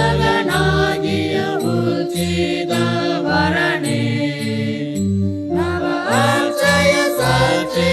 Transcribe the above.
சிதரத்தகனாகிய உச்சித வரணே நவ அச்சய சச்சிதரத்தகனா